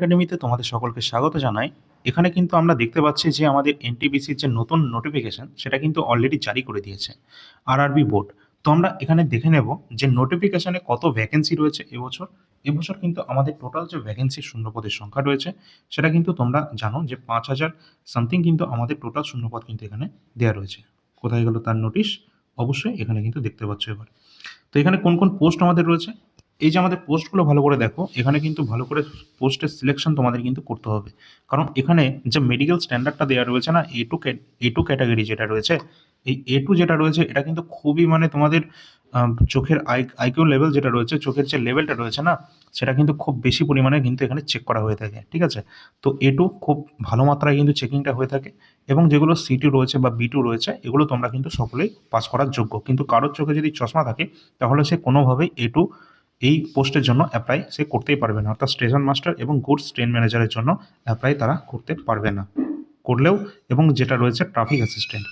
একাডেমিতে তোমাদের সকলকে স্বাগত জানাই। এখানে কিন্তু আমরা দেখতে পাচ্ছি যে আমাদের এনটিবিসির যে নতুন নোটিফিকেশন সেটা কিন্তু অলরেডি জারি করে দিয়েছে আরআরবি বোর্ড তো আমরা এখানে দেখে নেব যে নোটিফিকেশনে কত ভ্যাকেন্সি রয়েছে এবছর। এবছর কিন্তু আমাদের টোটাল যে ভ্যাকেন্সি শূন্যপদের সংখ্যা রয়েছে, সেটা কিন্তু তোমরা জানো যে পাঁচ হাজার সামথিং কিন্তু আমাদের টোটাল শূন্যপদ কিন্তু এখানে দেওয়া রয়েছে। কোথায় গেল তার নোটিশ অবশ্যই এখানে কিন্তু দেখতে পাচ্ছ এবার। তো এখানে কোন কোন পোস্ট আমাদের রয়েছে? এই যে আমাদের পোস্টগুলো ভালো করে দেখো, এখানে কিন্তু ভালো করে পোস্টের সিলেকশন তোমাদের কিন্তু করতে হবে। কারণ এখানে যে মেডিকেল স্ট্যান্ডার্ডটা দেওয়া রয়েছে না A two A two category যেটা রয়েছে, এই এ টু যেটা রয়েছে, এটা কিন্তু খুবই মানে তোমাদের চোখের আই আইকিউ লেভেল যেটা রয়েছে, চোখের যে লেভেলটা রয়েছে না, সেটা কিন্তু খুব বেশি পরিমাণে কিন্তু এখানে চেক করা হয়ে থাকে, ঠিক আছে? তো এ টু খুব ভালো মাত্রায় কিন্তু চেকিংটা হয়ে থাকে এবং যেগুলো সি টু রয়েছে বা বি টু রয়েছে, এগুলো তোমরা কিন্তু সকলেই পাস করার যোগ্য। কিন্তু কারোর চোখে যদি চশমা থাকে, তাহলে সে কোনোভাবেই এ টু এই পোস্টের জন্য অ্যাপ্লাই সে করতেই পারবে না। অর্থাৎ স্টেশন মাস্টার এবং গুডস ট্রেন ম্যানেজারের জন্য অ্যাপ্লাই তারা করতে পারবে না। করলেও এবং যেটা রয়েছে ট্রাফিক অ্যাসিস্ট্যান্ট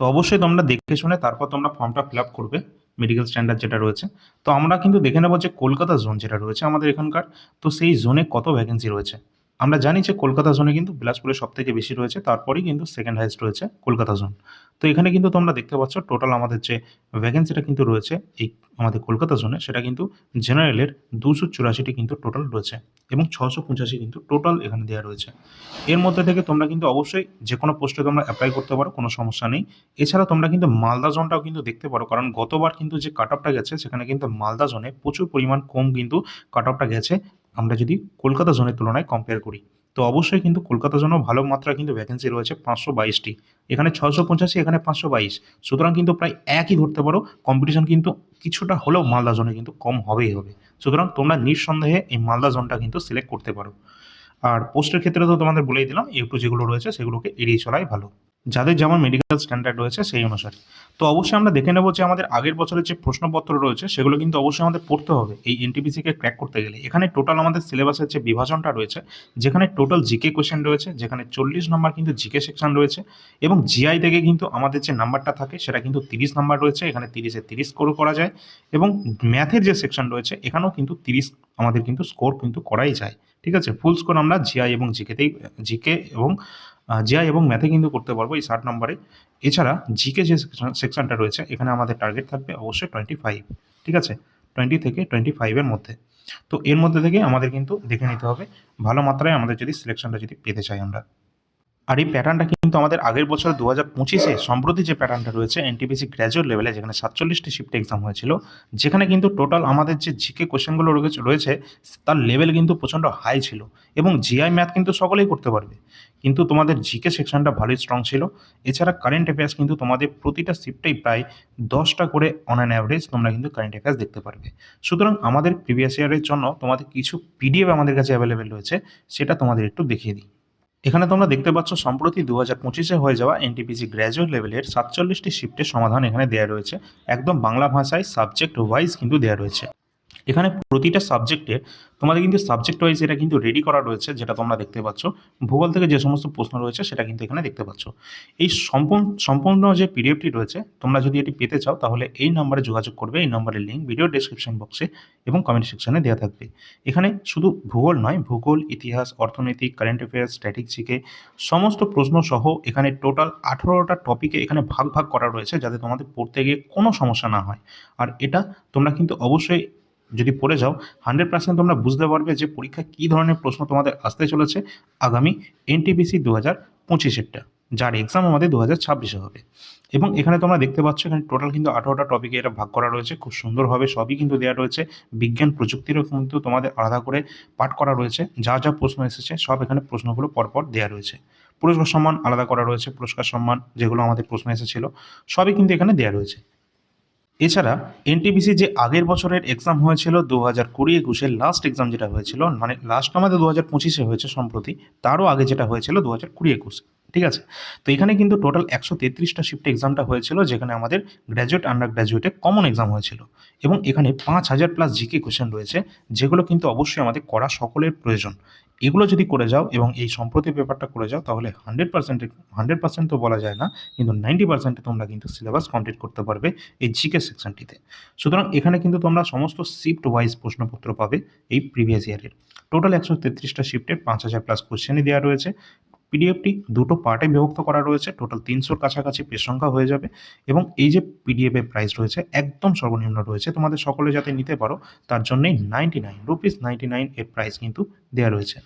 তো অবশ্যই তোমরা দেখে শুনে তারপর তোমরা ফর্মটা ফিল আপ করবে মেডিকেল স্ট্যান্ডার্ড যেটা রয়েছে। তো আমরা কিন্তু দেখে নেব যে কলকাতা জোন যেটা রয়েছে আমাদের এখানকার। তো সেই জোনে কত ভ্যাকেন্সি রয়েছে? আমরা জানি যে কলকাতা জোনে কিন্তু বিলাসপুরে সব থেকে বেশি রয়েছে, তারপরেই কিন্তু সেকেন্ড হাইস্ট রয়েছে কলকাতা জোন তো এখানে কিন্তু তোমরা দেখতে পাচ্ছ টোটাল আমাদের যে ভ্যাকেন্সিটা কিন্তু রয়েছে এই আমাদের কলকাতা জোনে সেটা কিন্তু জেনারেলের দুশো চুরাশিটি কিন্তু টোটাল রয়েছে এবং ছশো পঁচাশি কিন্তু টোটাল এখানে দেওয়া রয়েছে। এর মধ্যে থেকে তোমরা কিন্তু অবশ্যই যে কোনো পোস্টে তোমরা অ্যাপ্লাই করতে পারো, কোনো সমস্যা নেই। এছাড়া তোমরা কিন্তু মালদা জোনটাও কিন্তু দেখতে পারো, কারণ গতবার কিন্তু যে কাট অফটা গেছে, সেখানে কিন্তু মালদা জোনে প্রচুর পরিমাণ কম কিন্তু কাট অফটা গেছে। আমরা যদি কলকাতা জোনের তুলনায় কম্পেয়ার করি, তো অবশ্যই কিন্তু কলকাতা জোনও ভালো মাত্রা কিন্তু ভ্যাকেন্সি রয়েছে পাঁচশো বাইশটি। এখানে ছশো পঞ্চাশি এখানে পাঁচশো বাইশ। সুতরাং কিন্তু প্রায় একই ধরতে পারো কম্পিটিশন কিন্তু কিছুটা হলেও মালদা জোনে কিন্তু কম হবেই হবে। সুতরাং তোমরা নিঃসন্দেহে এই মালদা জোনটা কিন্তু সিলেক্ট করতে পারো। আর পোস্টের ক্ষেত্রে তো তোমাদের বলেই দিলাম একটু যেগুলো রয়েছে সেগুলোকে এড়িয়ে চলাই ভালো। যাদের যেমন মেডিকেল স্ট্যান্ডার্ড রয়েছে সেই অনুসারে। তো অবশ্যই আমরা দেখে নেব যে আমাদের আগের বছরের যে প্রশ্নপত্র রয়েছে, সেগুলো কিন্তু অবশ্যই আমাদের পড়তে হবে। এই এনটিপিসিকে ক্র্যাক করতে গেলে। এখানে টোটাল আমাদের সিলেবাসের যে বিভাজনটা রয়েছে, যেখানে টোটাল জিকে কোশ্চেন রয়েছে, যেখানে চল্লিশ নম্বর কিন্তু জিকে সেকশন রয়েছে, এবং জিআই থেকে কিন্তু আমাদের যে নাম্বারটা থাকে, সেটা কিন্তু তিরিশ নাম্বার রয়েছে, এখানে তিরিশে তিরিশ স্কোর করা যায়, এবং ম্যাথের যে সেকশন রয়েছে, এখানেও কিন্তু তিরিশ আমাদের কিন্তু স্কোর কিন্তু করাই যায়। ঠিক আছে? ফুল স্কোর আমরা জিআই এবং জিকেতেই জিকে এবং জিআই এবং ম্যাথে কিন্তু করতে পারব এই ষাট নম্বরে। এছাড়া জিকে যে সেকশনটা রয়েছে, এখানে আমাদের টার্গেট থাকবে অবশ্যই টোয়েন্টি ফাইভ ঠিক আছে? টোয়েন্টি থেকে টোয়েন্টি ফাইভের মধ্যে। তো এর মধ্যে থেকে আমাদের কিন্তু দেখে নিতে হবে, ভালো মাত্রায় আমাদের যদি সিলেকশনটা যদি পেতে চাই আমরা। আর এই প্যাটার্নটা কিন্তু আমাদের আগের বছর দু হাজার পঁচিশে সম্প্রতি যে প্যাটার্নটা রয়েছে এনটিপিসি গ্র্যাজুয়েট লেভেলে যেখানে সাতচল্লিশটি শিফট এক্সাম হয়েছিল, যেখানে কিন্তু টোটাল আমাদের যে জিকে কোশ্চেনগুলো রয়েছে তার লেভেল কিন্তু প্রচণ্ড হাই ছিল এবং জিআই ম্যাথ কিন্তু সকলেই করতে পারবে। কিন্তু তোমাদের জিকে সেকশনটা ভালোই স্ট্রং ছিল। এছাড়া কারেন্ট অ্যাফেয়ার্স কিন্তু তোমাদের প্রতিটা শিফটেই প্রায় দশটা করে অন অ্যান অ্যাভারেজ তোমরা কিন্তু কারেন্ট অ্যাফেয়ার্স দেখতে পারবে। সুতরাং আমাদের প্রিভিয়াস ইয়ারের জন্য তোমাদের কিছু পিডিএফ আমাদের কাছে অ্যাভেলেবেল রয়েছে, সেটা তোমাদের একটু দেখিয়ে দিই। এখানে তোমরা দেখতে পাচ্ছ, সম্প্রতি দু হাজার পঁচিশে হয়ে যাওয়া এনটিপিসি গ্র্যাজুয়েট লেভেলের সাতচল্লিশটি শিফটের সমাধান এখানে দেওয়া রয়েছে। একদম বাংলা ভাষায় সাবজেক্ট ওয়াইজ কিন্তু দেওয়া রয়েছে। এখানে প্রতিটা সাবজেক্টের তোমাদের কিন্তু সাবজেক্ট ওয়াইজ এটা কিন্তু রেডি করা রয়েছে, যেটা তোমরা দেখতে পাচ্ছ। ভূগোল থেকে যে সমস্ত প্রশ্ন রয়েছে, সেটা কিন্তু এখানে দেখতে পাচ্ছ। এই সম্পূর্ণ সম্পূর্ণ যে পিডিএফটি রয়েছে, তোমরা যদি এটি পেতে চাও, তাহলে এই নম্বরে যোগাযোগ করবে, এই নম্বরের লিঙ্ক ভিডিও ডেসক্রিপশন বক্সে এবং কমেন্ট সেকশনে দেওয়া থাকবে। এখানে শুধু ভূগোল নয়, ভূগোল, ইতিহাস, অর্থনীতি কারেন্ট অ্যাফেয়ার্স স্ট্র্যাটেজিকে সমস্ত প্রশ্ন সহ এখানে টোটাল আঠেরোটা টপিকে এখানে ভাগ ভাগ করা রয়েছে, যাতে তোমাদের পড়তে গিয়ে কোনো সমস্যা না হয়। আর এটা তোমরা কিন্তু অবশ্যই যদি পড়ে যাও হান্ড্রেড পার্সেন্ট তোমরা বুঝতে পারবে যে পরীক্ষা কী ধরনের প্রশ্ন তোমাদের আসতে চলেছে আগামী এনটিপিসি দু হাজার পঁচিশেরটা, যার এক্সাম আমাদের দু হাজার ছাব্বিশে হবে। এবং এখানে তোমরা দেখতে পাচ্ছ, এখানে টোটাল কিন্তু আঠারোটা টপিকে এটা ভাগ করা রয়েছে, খুব সুন্দরভাবে সবই কিন্তু দেওয়া রয়েছে। বিজ্ঞান প্রযুক্তিরও কিন্তু তোমাদের আলাদা করে পাঠ করা রয়েছে, যা যা প্রশ্ন এসেছে, সব এখানে প্রশ্নগুলো পরপর দেওয়া রয়েছে। পুরস্কার সম্মান আলাদা করা রয়েছে, পুরস্কার সম্মান যেগুলো আমাদের প্রশ্ন এসেছিল, সবই কিন্তু এখানে দেওয়া রয়েছে। এছাড়া এনটিপিসি যে আগের বছরের এক্সাম হয়েছিল দু হাজার কুড়ি একুশের লাস্ট এক্সাম যেটা হয়েছিল মানে লাস্ট আমাদের দু হাজার পঁচিশে হয়েছে সম্প্রতি, তারও আগে যেটা হয়েছিল দু হাজার কুড়ি একুশ। ঠিক আছে? তো এখানে কিন্তু টোটাল একশো তেত্রিশটা শিফট এক্সামটা হয়েছিল, যেখানে আমাদের গ্র্যাজুয়েট আন্ডার গ্র্যাজুয়েটে কমন এক্সাম হয়েছিল। এবং এখানে পাঁচ হাজার প্লাস জিকে কোশ্চেন রয়েছে, যেগুলো কিন্তু অবশ্যই আমাদের করা সকলের প্রয়োজন। এগুলো যদি করে যাও এবং এই সম্প্রতি পেপারটা করে যাও, তাহলে হান্ড্রেড পার্সেন্টে হান্ড্রেড পার্সেন্ট তো বলা যায় না, কিন্তু নাইনটি পার্সেন্টে তোমরা কিন্তু সিলেবাস কমপ্লিট করতে পারবে এই জিকে সেকশনটিতে সুতরাং এখানে কিন্তু তোমরা সমস্ত শিফট ওয়াইজ প্রশ্নপত্র পাবে এই প্রিভিয়াস ইয়ারের টোটাল একশো তেত্রিশটা শিফটের পাঁচ হাজার প্লাস কোশ্চেনই দেওয়া রয়েছে। পিডিএফটি দুটো পার্টে বিভক্ত করা রয়েছে। টোটাল তিনশোর কাছাকাছি পেজ সংখ্যা হয়ে যাবে এবং এই যে পিডিএফের প্রাইস রয়েছে একদম সর্বনিম্ন রয়েছে। তোমাদের সকলে যাতে নিতে পারো, তার জন্যই ninety nine rupees ninety nine এর প্রাইস কিন্তু দেওয়া রয়েছে।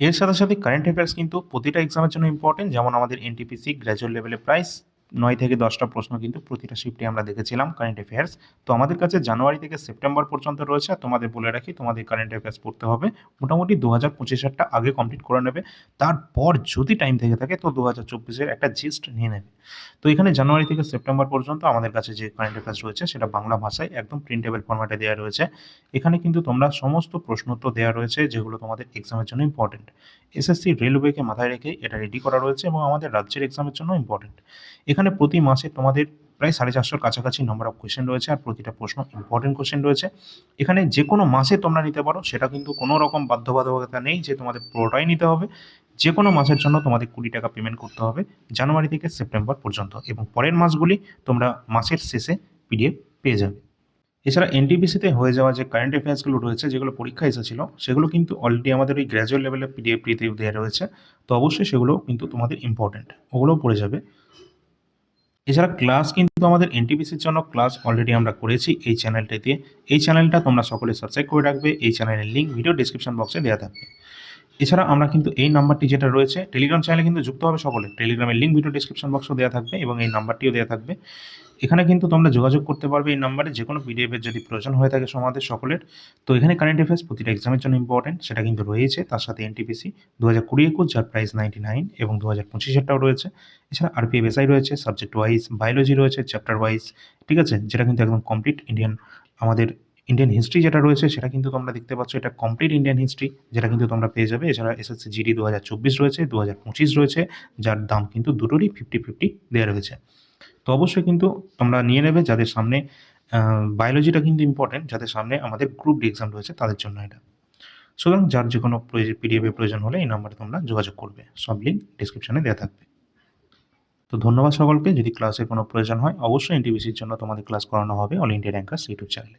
এর সাথে সাথে কারেন্ট অ্যাফেয়ার্স কিন্তু প্রতিটা এক্সামের জন্য ইম্পর্টেন্ট যেমন আমাদের এনটিপিসি গ্র্যাজুয়েট লেভেলের প্রাইস নয় থেকে দশটা প্রশ্ন কিন্তু প্রতিটা শিফটে আমরা দেখেছিলাম কারেন্ট অ্যাফেয়ার্স তো আমাদের কাছে জানুয়ারি থেকে সেপ্টেম্বর পর্যন্ত রয়েছে। আর তোমাদের বলে রাখি, তোমাদের কারেন্ট অ্যাফেয়ার্স পড়তে হবে। মোটামুটি দু হাজার পঁচিশ আগে কমপ্লিট করে নেবে। তারপর যদি টাইম থেকে থাকে, তো দু হাজার চব্বিশের একটা জিস্ট নিয়ে নেবে। তো এখানে জানুয়ারি থেকে সেপ্টেম্বর পর্যন্ত আমাদের কাছে যে কারেন্ট অ্যাফেয়ার্স রয়েছে, সেটা বাংলা ভাষায় একদম প্রিন্টেবল ফরম্যাটে দেওয়া রয়েছে। এখানে কিন্তু তোমরা সমস্ত প্রশ্নোত্তর দেওয়া রয়েছে, যেগুলো তোমাদের এক্সামের জন্য ইম্পর্টেন্ট এসএসসি রেলওয়েকে মাথায় রেখে এটা রেডি করা রয়েছে এবং আমাদের রাজ্যের এক্সামের জন্য ইম্পর্টেন্ট এখানে প্রতি মাসে তোমাদের প্রায় সাড়ে চারশোর কাছাকাছি নম্বর অফ কোয়েশ্চেন রয়েছে আর প্রতিটা প্রশ্ন ইম্পর্টেন্ট কোয়েশ্চেন রয়েছে। এখানে যে কোনো মাসে তোমরা নিতে পারো, সেটা কিন্তু কোনো রকম বাধ্যবাধকতা নেই যে তোমাদের পুরোটাই নিতে হবে। যে কোনো মাসের জন্য তোমাদের কুড়ি টাকা পেমেন্ট করতে হবে জানুয়ারি থেকে সেপ্টেম্বর পর্যন্ত এবং পরের মাসগুলি তোমরা মাসের শেষে পিডিএফ পেয়ে যাবে। এছাড়া এনটিপিসিতে হয়ে যাওয়া যে কারেন্ট অ্যাফেয়ার্সগুলো রয়েছে, যেগুলো পরীক্ষা এসেছিল, সেগুলো কিন্তু অলরেডি আমাদের ওই গ্র্যাজুয়েট লেভেলের পিডিএফটিতে দেওয়া রয়েছে। তো অবশ্যই সেগুলো কিন্তু তোমাদের ইম্পর্টেন্ট ওগুলোও পড়ে যাবে। এছাড়া ক্লাস কিন্তু আমাদের এনটিপিসির জন্য ক্লাস অলরেডি আমরা করেছি এই চ্যানেলটাতে এই চ্যানেলটা তোমরা সকলে সাবস্ক্রাইব করে রাখবে। এই চ্যানেলের লিঙ্ক ভিডিও ডিসক্রিপশন বক্সে দেওয়া থাকবে। এছাড়া আমরা কিন্তু এই নাম্বারটি যেটা রয়েছে টেলিগ্রাম চ্যানেলে কিন্তু যুক্ত হবে সকলে। টেলিগ্রামের লিঙ্ক ভিডিও ডিসক্রিপশন বক্সও দেওয়া থাকবে এবং এই নাম্বারটিও দেওয়া থাকবে। এখানে কিন্তু তোমরা যোগাযোগ করতে পারবে এই নাম্বারে যে কোনো পিডিএফের যদি প্রয়োজন হয়ে থাকে সমাজের সকলের। তো এখানে কারেন্ট অ্যাফেয়ার্স প্রতিটা এক্সামের জন্য ইম্পর্টেন্ট সেটা কিন্তু রয়েছে। তার সাথে এনটিপিসি দু হাজার কুড়ি একুশ, যার প্রাইস নাইনটি নাইন এবং দু হাজার পঁচিশেরটাও রয়েছে। এছাড়া আরপিএফ এসআই রয়েছে সাবজেক্ট ওয়াইজ বায়োলজি রয়েছে চ্যাপ্টার ওয়াইজ ঠিক আছে? যেটা কিন্তু একদম কমপ্লিট ইন্ডিয়ান আমাদের ইন্ডিয়ান হিস্ট্রি যেটা রয়েছে, সেটা কিন্তু তোমরা দেখতে পাচ্ছ, এটা কমপ্লিট ইন্ডিয়ান হিস্ট্রি যেটা কিন্তু তোমরা পেয়ে যাবে। এছাড়া এসএসসি জিডি দু হাজার চব্বিশ রয়েছে দু হাজার পঁচিশ রয়েছে, যার দাম কিন্তু দুটোরই ফিফটি ফিফটি দেওয়া রয়েছে। তো অবশ্যই কিন্তু তোমরা নিয়ে নেবে, যাদের সামনে বায়োলজিটা কিন্তু ইম্পর্টেন্ট যাদের সামনে আমাদের গ্রুপ ডি এক্সাম রয়েছে, তাদের জন্য এটা। সুতরাং যার যে কোনো পিডিএফের প্রয়োজন হলে এই নাম্বারে তোমরা যোগাযোগ করবে। সব লিঙ্ক ডিসক্রিপশনে দেওয়া থাকবে। তো ধন্যবাদ সকলকে। যদি ক্লাসের কোনো প্রয়োজন হয়, অবশ্যই এনটিভিসির জন্য তোমাদের ক্লাস করানো হবে অল ইন্ডিয়া র্যাঙ্কার্স ইউটিউব চ্যানেলে